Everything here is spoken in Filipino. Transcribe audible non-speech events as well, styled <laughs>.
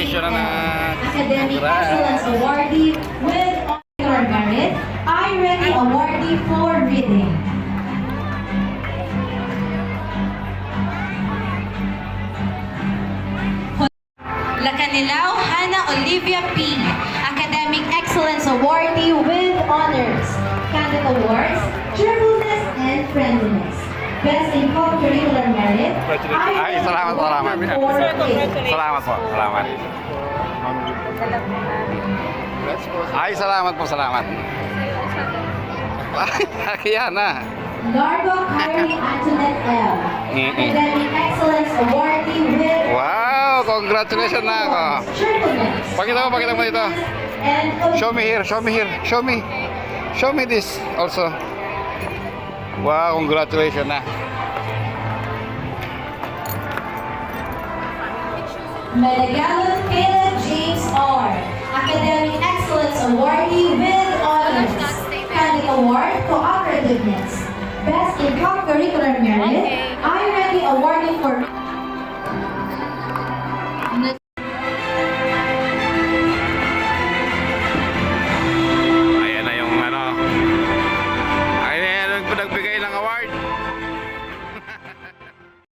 Congratulations na Academic. Excellence Awardee with Honor Merit, I Ready Awardee for Reading. La Canilao Hannah Olivia P. Academic Excellence Awardee with Honors. Candidate Awards, Cheerfulness and Friendliness. Best in Co-Curricular Merit, Congratulations. Ay, salamat, salamat. Salamat po, salamat. Ay, salamat po, salamat. Kaya na. Largo Kyrie <laughs> Antoinette L. Mm-mm. Academic Excellence Awardee with Wow, congratulations na ako. Pakita mo, pakita mo dito. And Show me here, show me here, show me. Show me this also. Wow, congratulations na. Medallion Caleb James R. Academic Excellence Awardee with Honors. Candidate Award, Cooperativeness. Best in Co-Curricular Merit, for